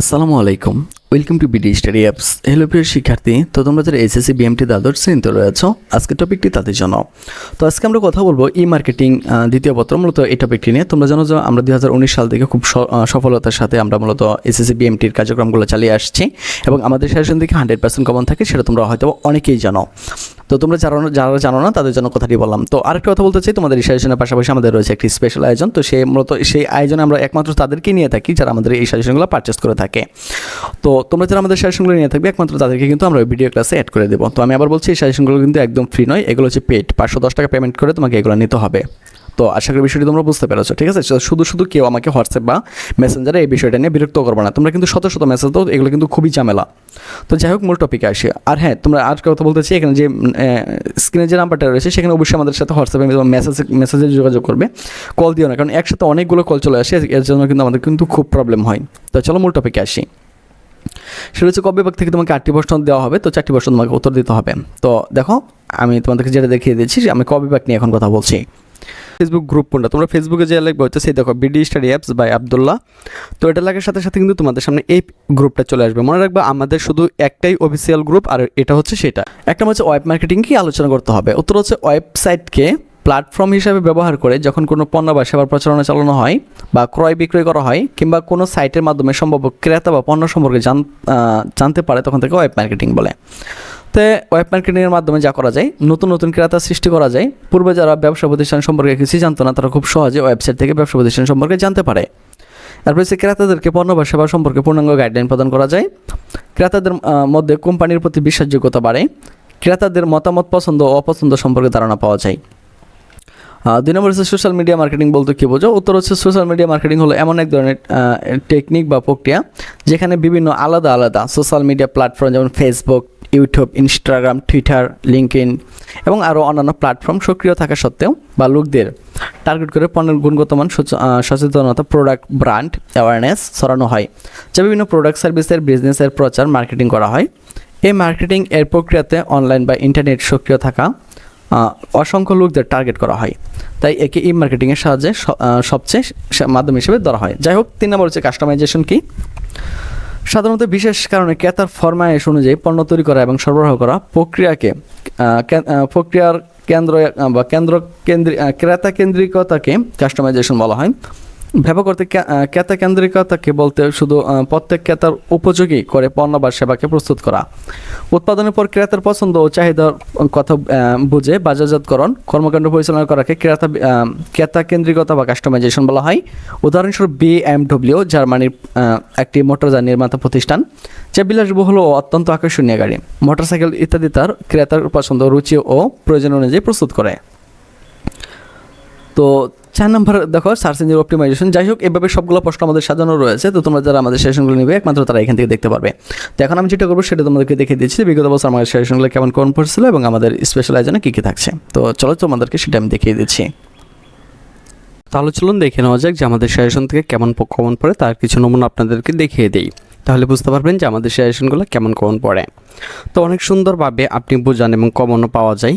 আসসালামু আলাইকুম। Welcome to BD study apps hello প্রিয় শিক্ষার্থী, তো তোমরা যারা এসএসসি বিএমটি দ্বাদশ শ্রেণীতে রয়েছো, আজকের টপিকটি তাদের জন্য। তো আজকে আমরা কথা বলব ই মার্কেটিং দ্বিতীয় পত্র, মূলত এই টপিকটি নিয়ে। তোমরা জানো যে আমরা দু হাজার উনিশ সাল থেকে খুব সফলতার সাথে আমরা মূলত এসএসসি বিএমটির কার্যক্রমগুলো চালিয়ে আসছি। এবং আমাদের সেশন থেকে হান্ড্রেড পার্সেন্ট কমন থাকে, সেটা তোমরা হয়তো অনেকেই জানো। তো তোমরা যারা যারা জানো না, তাদের জন্য কথাটি বললাম। তো আরেকটা কথা বলতে চাই, তোমাদের এই সাজেশনের পাশাপাশি আমাদের রয়েছে একটি স্পেশাল আয়োজন। তো সেই মূলত, সেই আয়োজনে আমরা একমাত্র তাদেরকে নিয়ে থাকি, যারা আমাদের এই সাজেশনগুলো পারচেস করে থাকে। তো তোমরা যারা আমাদের সাজেশনগুলো নিয়ে থাকবে, একমাত্র তাদেরকে কিন্তু আমরা ভিডিও ক্লাসে অ্যাড করে দেবো। তো আমি আবার বলছি এই সাজেশনগুলো কিন্তু একদম ফ্রি নয়, এগুলো হচ্ছে পেড পাঁচশো দশ টাকা পেমেন্ট করে তোমাকে এগুলো নিতে হবে। তো আশা করি বিষয়টি তোমরা বুঝতে পেরেছ, ঠিক আছে? শুধু শুধু কেউ আমাকে হোয়াটসঅ্যাপ বা মেসেঞ্জারে এই বিষয়টা নিয়ে বিরক্ত করবে না। তোমরা কিন্তু শত শত মেসেজ দাও, এগুলো কিন্তু খুবই ঝামেলা। তো যাই হোক, মূল টপিকে আসি। আর হ্যাঁ তোমরা আর কথা বলতে চাই এখানে যে স্ক্রিনে যে নাম্বারটা রয়েছে, সেখানে অবশ্যই আমাদের সাথে হোয়াটসঅ্যাপে মেসেজ মেসেজে যোগাযোগ করবে। কল দিও না, কারণ একসাথে অনেকগুলো কল চলে আসে, এর জন্য কিন্তু আমাদের কিন্তু খুব প্রবলেম হয়। তো চলো মূল টপিকে আসি। সেটা হচ্ছে কবে বিভাগ থেকে তোমাকে আটটি প্রশ্ন দেওয়া হবে, তো চারটি প্রশ্ন তোমাকে উত্তর দিতে হবে। তো দেখো, আমি তোমাদেরকে যেটা দেখিয়ে দিচ্ছি আমি কবে বিভাগ নিয়ে এখন কথা বলছি। ফেসবুক গ্রুপ কোনটা? তোমরা ফেসবুকে যে লিখবে হচ্ছে সেই দেখো BD study apps by Abdullah তো এটা লাগার সাথে সাথে কিন্তু তোমাদের সামনে এই গ্রুপটা চলে আসবে। মনে রাখবে, আমাদের শুধু একটাই অফিসিয়াল গ্রুপ আর এটা হচ্ছে সেটা। একটা হচ্ছে ওয়েব মার্কেটিং কি আলোচনা করতে হবে। উত্তর হচ্ছে ওয়েবসাইটকে প্ল্যাটফর্ম হিসাবে ব্যবহার করে যখন কোনো পণ্য বা সেবার প্রচারণা চালানো হয় বা ক্রয় বিক্রয় করা হয়, কিংবা কোনো সাইটের মাধ্যমে সম্ভব ক্রেতা বা পণ্য সম্পর্কে জান জানতে পারে, তখন থেকে ওয়েব মার্কেটিং বলে। তো ওয়েব মার্কেটিংয়ের মাধ্যমে যা করা যায়, নতুন নতুন ক্রেতা সৃষ্টি করা যায়, পূর্বে যারা ব্যবসা প্রতিষ্ঠান সম্পর্কে কিছুই জানতো না, তারা খুব সহজে ওয়েবসাইট থেকে ব্যবসা প্রতিষ্ঠান সম্পর্কে জানতে পারে। তারপরে সে ক্রেতাদেরকে পণ্য বা সেবা সম্পর্কে পূর্ণাঙ্গ গাইডলাইন প্রদান করা যায়। ক্রেতাদের মধ্যে কোম্পানির প্রতি বিশ্বাসযোগ্যতা বাড়ে। ক্রেতাদের মতামত, পছন্দ ও অপছন্দ সম্পর্কে ধারণা পাওয়া যায়। দুই নম্বর হচ্ছে সোশ্যাল মিডিয়া মার্কেটিং বলতে কী বোঝো? উত্তর হচ্ছে সোশ্যাল মিডিয়া মার্কেটিং হলো এমন এক ধরনের টেকনিক বা প্রক্রিয়া যেখানে বিভিন্ন আলাদা আলাদা সোশ্যাল মিডিয়া প্ল্যাটফর্ম যেমন Facebook YouTube Instagram Twitter LinkedIn এবং আরও অন্যান্য প্ল্যাটফর্ম সক্রিয় থাকা সত্ত্বেও বা লোকদের টার্গেট করে পণ্যের গুণগত মান সচ- সচেতনতা প্রোডাক্ট ব্র্যান্ড অ্যাওয়ারনেস ছড়ানো হয়, যা বিভিন্ন প্রোডাক্ট সার্ভিসের বিজনেসের প্রচার মার্কেটিং করা হয়। এই মার্কেটিং এর প্রক্রিয়াতে অনলাইন বা ইন্টারনেট সক্রিয় থাকা অসংখ্য লোকদের টার্গেট করা হয়। তাই একে ই মার্কেটিংয়ের সাহায্যে সবচেয়ে মাধ্যম হিসেবে ধরা হয়। যাই হোক, তিন নম্বর হচ্ছে কাস্টমাইজেশন কি সাধারণত বিশেষ কারণে ক্রেতার ফরমায়েশ অনুযায়ী পণ্য তৈরি করা এবং সরবরাহ করা প্রক্রিয়াকে প্রক্রিয়ার কেন্দ্র বা কেন্দ্র কেন্দ্রিক ক্রেতা কেন্দ্রিকতাকে কাস্টমাইজেশন বলা হয়। ব্যাপক অর্থে কে- আহ, ক্রেতা কেন্দ্রিকতাকে বলতে শুধু প্রত্যেক ক্রেতার উপযোগী করে পণ্য বা সেবাকে প্রস্তুত করা। উৎপাদনের পর ক্রেতার পছন্দ ও চাহিদার কথা বুঝে বাজারজাতকরণ কর্মকাণ্ড পরিচালনা করাকে ক্রেতা ক্রেতা কেন্দ্রিকতা বা কাস্টমাইজেশন বলা হয়। উদাহরণস্বরূপ বিএমডব্লিউ জার্মানির একটি মোটরযান নির্মাতা প্রতিষ্ঠান। যা বিলাসবহুল ও অত্যন্ত আকর্ষণীয় গাড়ি। মোটরসাইকেল ইত্যাদি তার ক্রেতার পছন্দ রুচি ও প্রয়োজন অনুযায়ী প্রস্তুত করে। তো চার নম্বর দেখো সার্চ ইঞ্জিন অপটিমাইজেশন যাই হোক, এভাবে সবগুলো প্রশ্ন আমাদের সাজানো রয়েছে। তো তোমরা যারা আমাদের সেশনগুলো নেবে, একমাত্র তারা এখান থেকে দেখতে পারবে। তো এখন আমি যেটা করব, সেটা তোমাদেরকে দেখে দিচ্ছি যে বিগত বছর আমাদের সেশনগুলো কেমন কোন পড়ছিল এবং আমাদের স্পেশাল আয়োজনে কী কী থাকছে। তো চলো তোমাদেরকে সেটা আমি দেখিয়ে দিচ্ছি। তাহলে চলুন দেখে নেওয়া যাক যে আমাদের সেশন থেকে কেমন কমন পড়ে, তার কিছু নমুনা আপনাদেরকে দেখিয়ে দিই। তাহলে বুঝতে পারবেন যে আমাদের সেশনগুলো কেমন কমন পড়ে। তো অনেক সুন্দরভাবে আপনি বোঝান এবং কমনও পাওয়া যায়।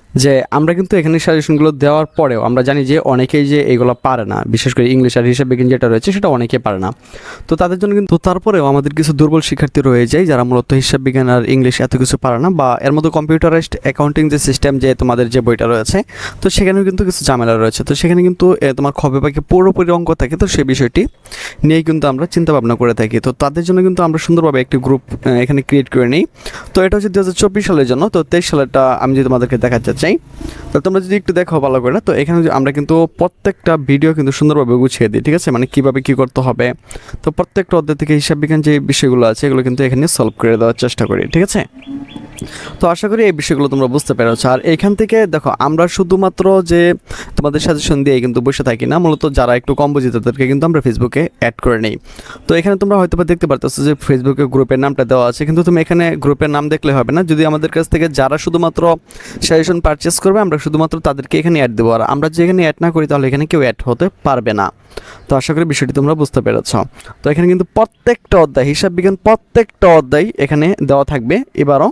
যে আমরা কিন্তু এখানে সাজেশনগুলো দেওয়ার পরেও আমরা জানি যে অনেকেই যে এগুলো পারে না। বিশেষ করে ইংলিশ আর হিসাব বিজ্ঞান যেটা রয়েছে সেটা অনেকে পারে না। তো তাদের জন্য কিন্তু তারপরেও আমাদের কিছু দুর্বল শিক্ষার্থী রয়ে যায় যারা মূলত হিসাব বিজ্ঞান আর ইংলিশ এত কিছু পারে না বা এর মধ্যে কম্পিউটারাইজড অ্যাকাউন্টিং যে সিস্টেম যে তোমাদের যে বইটা রয়েছে, তো সেখানেও কিন্তু কিছু ঝামেলা রয়েছে। তো সেখানে কিন্তু তোমার খবে পাখি পুরোপুরি অঙ্ক থাকে, তো সেই বিষয়টি নিয়েই কিন্তু আমরা চিন্তা ভাবনা করে থাকি। তো তাদের জন্য কিন্তু আমরা সুন্দরভাবে একটি গ্রুপ এখানে ক্রিয়েট করে নিই। তো এটা হচ্ছে দু হাজার চব্বিশ সালের জন্য। তো তেইশ সালেরটা আমি যদি তোমাদেরকে দেখাতে চাই। তো তোমরা যদি একটু দেখো ভালো করে তো এখানে আমরা কিন্তু প্রত্যেকটা ভিডিও কিন্তু সুন্দরভাবে গুছিয়ে দিই, ঠিক আছে? মানে কীভাবে কী করতে হবে? তো প্রত্যেকটা অধ্যায় থেকে হিসাব বিজ্ঞান যে বিষয়গুলো আছে, এগুলো কিন্তু এখানে সলভ করে দেওয়ার চেষ্টা করি, ঠিক আছে? তো আশা করি এই বিষয়গুলো তোমরা বুঝতে পেরেছ। আর এখান থেকে দেখো, আমরা শুধুমাত্র যে তোমাদের সাজেশন দিয়ে কিন্তু বসে থাকি না, মূলত যারা একটু কম বুঝি তাদেরকে কিন্তু আমরা ফেসবুকে অ্যাড করে নিই। তো এখানে তোমরা হয়তো বা দেখতে পারতেছো যে ফেসবুকে গ্রুপের নামটা দেওয়া আছে, কিন্তু তুমি এখানে গ্রুপের নাম দেখলে হবে না। যদি আমাদের কাছ থেকে যারা শুধুমাত্র সাজেশন পারচেস করবে, আমরা শুধুমাত্র তাদেরকে এখানে অ্যাড দেবো। আর আমরা যে এখানে অ্যাড না করি, তাহলে এখানে কেউ অ্যাড হতে পারবে না। তো আশা করি বিষয়টি তোমরা বুঝতে পেরেছ। তো এখানে কিন্তু প্রত্যেকটা অধ্যায়, হিসাব বিজ্ঞান প্রত্যেকটা অধ্যায় এখানে দেওয়া থাকবে। এবারও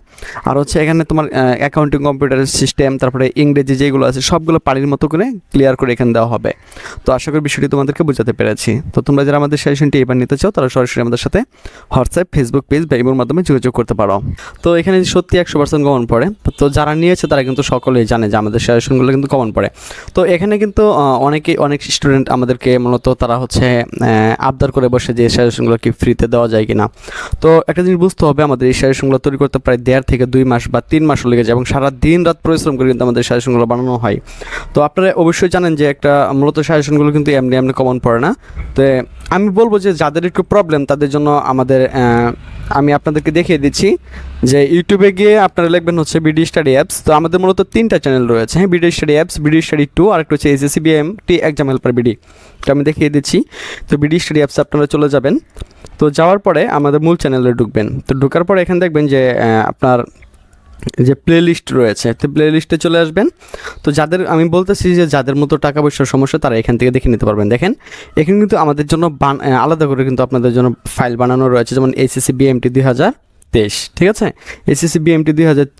আর হচ্ছে এখানে তোমার অ্যাকাউন্টিং কম্পিউটারের সিস্টেম তারপরে ইংরেজি যেগুলো আছে, সবগুলো পানির মতো করে ক্লিয়ার করে এখানে দেওয়া হবে। তো আশা করি বিষয়টি তোমাদেরকে বোঝাতে পেরেছি। তো তোমরা যারা আমাদের সাজেশনটি এবার নিতে চাও, তারা সরাসরি আমাদের সাথে হোয়াটসঅ্যাপ ফেসবুক পেজ বা ইমোর মাধ্যমে যোগাযোগ করতে পারো। তো এখানে সত্যি একশো পার্সেন্ট কমন পড়ে। তো যারা নিয়েছে, তারা কিন্তু সকলেই জানে যে আমাদের সাজেশনগুলো কিন্তু কমন পড়ে। তো এখানে কিন্তু অনেকেই অনেক স্টুডেন্ট আমাদেরকে মূলত তারা হচ্ছে আবদার করে বসে যে সাজেশনগুলো কি ফ্রিতে দেওয়া যায় কিনা। তো একটা জিনিস বুঝতে হবে, আমাদের এই সাজেশনগুলো তৈরি করতে প্রায় দেড় থেকে দুই মাস বা তিন মাসও লেগে যায় এবং সারা দিন রাত পরিশ্রম করে কিন্তু আমাদের সাজেশনগুলো বানানো হয়। তো আপনারা অবশ্যই জানেন যে একটা মূলত সাজেশনগুলো কিন্তু এমনি এমনি কমন পড়ে না। তো আমি বলব যে যাদের একটু প্রবলেম তাদের জন্য আমাদের আমি আপনাদেরকে দেখিয়ে দিচ্ছি যে ইউটিউবে গিয়ে আপনারা লিখবেন হচ্ছে বিডি স্টাডি অ্যাপস তো আমাদের মূলত তিনটা চ্যানেল রয়েছে। হ্যাঁ BD study apps BD study two আর একটা হচ্ছে SSC BM T exam helper BD তো আমি দেখিয়ে দিচ্ছি। তো বিডি স্টাডি অ্যাপস আপনারা চলে যাবেন। তো যাওয়ার পরে আমাদের মূল চ্যানেলে ঢুকবেন। তো ঢোকার পরে এখানে দেখবেন যে আপনার যে প্লেলিস্ট রয়েছে, তো প্লে লিস্টে চলে আসবেন। তো যাদের, আমি বলতেছি যে যাদের মতো টাকা পয়সার সমস্যা, তারা এখান থেকে দেখে নিতে পারবেন। দেখেন, এখানে কিন্তু আমাদের জন্য বান- আলাদা করে কিন্তু আপনাদের জন্য ফাইল বানানো রয়েছে। যেমন এসএসসি বিএমটি দুই হাজার তেইশ, ঠিক আছে? এসএসসি বিএমটি দুই হাজার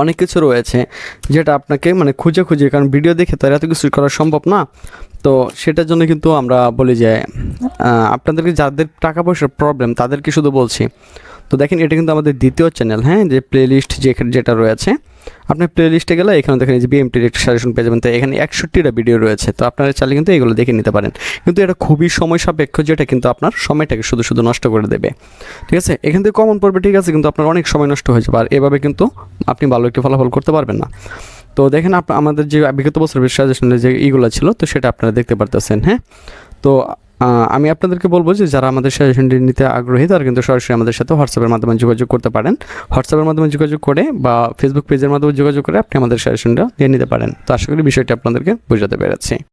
অনেক কিছু রয়েছে যেটা আপনাকে মানে খুঁজে খুঁজে, কারণ ভিডিও দেখে তো এত কিছু করা সম্ভব না। তো সেটার জন্য কিন্তু আমরা বলি যে আপনাদেরকে যাদের টাকা পয়সার প্রবলেম তাদেরকে শুধু বলছি। তো দেখেন এটা কিন্তু আমাদের দ্বিতীয় চ্যানেল হ্যাঁ? যে প্লেলিস্ট যে যেটা রয়েছে। আপনি প্লে লিস্টে গেলে এখানে দেখেন যে বিএমটির একটা সাজেশন পেয়ে যাবেন। তো এখানে একষট্টিটা ভিডিও রয়েছে। তো আপনারা চাইলে কিন্তু এগুলো দেখে নিতে পারেন। কিন্তু এটা খুবই সময় সাপেক্ষ, যেটা কিন্তু আপনার সময়টাকে শুধু শুধু নষ্ট করে দেবে। ঠিক আছে? এখান থেকে কমন পড়বে ঠিক আছে, কিন্তু আপনার অনেক সময় নষ্ট হয়ে যাবে। আর এভাবে কিন্তু আপনি ভালো একটি ফলাফল করতে পারবেন না। তো দেখেন আমাদের যে বিগত বছরের সাজেশনের যে ইগুলো ছিল, তো সেটা আপনারা দেখতে পারতেছেন হ্যাঁ? তো আমি আপনাদেরকে বলব যে যারা আমাদের সাজেশনটি নিতে আগ্রহী, তারা কিন্তু সরাসরি আমাদের সাথে হোয়াটসঅ্যাপের মাধ্যমে যোগাযোগ করতে পারেন। হোয়াটসঅ্যাপের মাধ্যমে যোগাযোগ করে বা ফেসবুক পেজের মাধ্যমে যোগাযোগ করে আপনি আমাদের সাজেশনটা নিয়ে নিতে পারেন। তো আশা করি বিষয়টি আপনাদেরকে বোঝাতে পেরেছি।